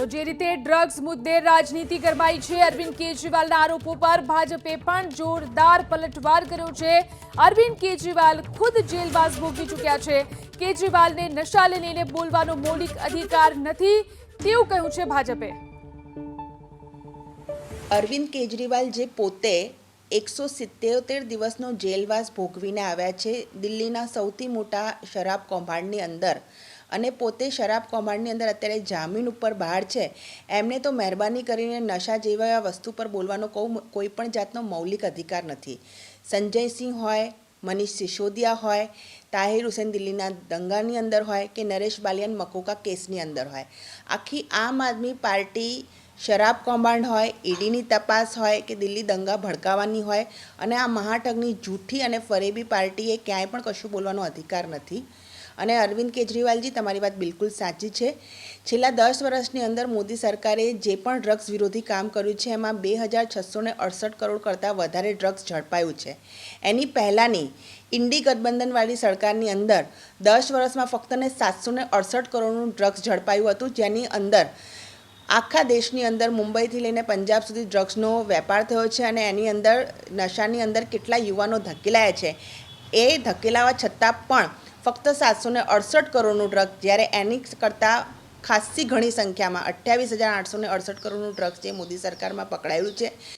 તો જે રીતે ડ્રગ્સ મુદ્દે રાજનીતિ ગરમાઈ છે, અરવિંદ કેજરીવાલના આરોપો પર ભાજપે પણ જોરદાર પલટવાર કર્યો છે. અરવિંદ કેજરીવાલ ખુદ જેલવાસ ભોગવી ચૂક્યા છે. કેજરીવાલને નશા લઈને બોલવાનો મૌલિક અધિકાર નથી, તેવું કહ્યું છે ભાજપે. અરવિંદ કેજરીવાલ જે પોતે એકસો સિત્તેર દિવસનો જેલવાસ ભોગવીને આવ્યા છે દિલ્હીના સૌથી મોટા શરાબ કૌભાંડની અંદર અને પોતે શરાબ કૌભાંડની અંદર અત્યારે જામીન ઉપર બહાર છે. એમને તો મહેરબાની કરીને નશા જેવા વસ્તુ પર બોલવાનો કોઈ પણ જાતનો મૌલિક અધિકાર નથી. સંજયસિંહ હોય, મનીષ સિસોદિયા હોય, તાહિર હુસેન દિલ્હીના દંગાની અંદર હોય કે નરેશ બાલિયાન મકોકા કેસની અંદર હોય. આખી આમ આદમી પાર્ટી શરાબ કૌભાંડ હોય, ઈડીની તપાસ હોય કે દિલ્હી દંગા ભડકાવાની હોય અને આ મહાઠગની જૂઠી અને ફરેબી પાર્ટીએ ક્યાંય પણ કશું બોલવાનો અધિકાર નથી. અને અરવિંદ કેજરીવાલજી, તમારી વાત બિલકુલ સાચી છે. છેલ્લા દસ વર્ષની અંદર મોદી સરકારે જે પણ ડ્રગ્સ વિરોધી કામ કર્યું છે, એમાં બે હજાર છસો અડસઠ કરોડ કરતાં વધારે ડ્રગ્સ ઝડપાયું છે. એની પહેલાંની ઇન્ડી ગઠબંધનવાળી સરકારની અંદર દસ વર્ષમાં ફક્ત ને સાતસો અડસઠ કરોડનું ડ્રગ્સ ઝડપાયું હતું. જેની અંદર આખા દેશની અંદર મુંબઈથી લઈને પંજાબ સુધી ડ્રગ્સનો વેપાર થયો છે અને એની અંદર નશાની અંદર કેટલા યુવાનો ધકેલાયા છે, એ ધકેલાવા છતાં પણ ફક્ત સાતસો ને અડસઠ કરોડનું ડ્રગ, જ્યારે એની કરતાં ખાસ્સી ઘણી સંખ્યામાં, અઠ્યાવીસ હજાર આઠસો ને અડસઠ કરોડનું ડ્રગ્સ જે મોદી સરકારમાં પકડાયેલું છે.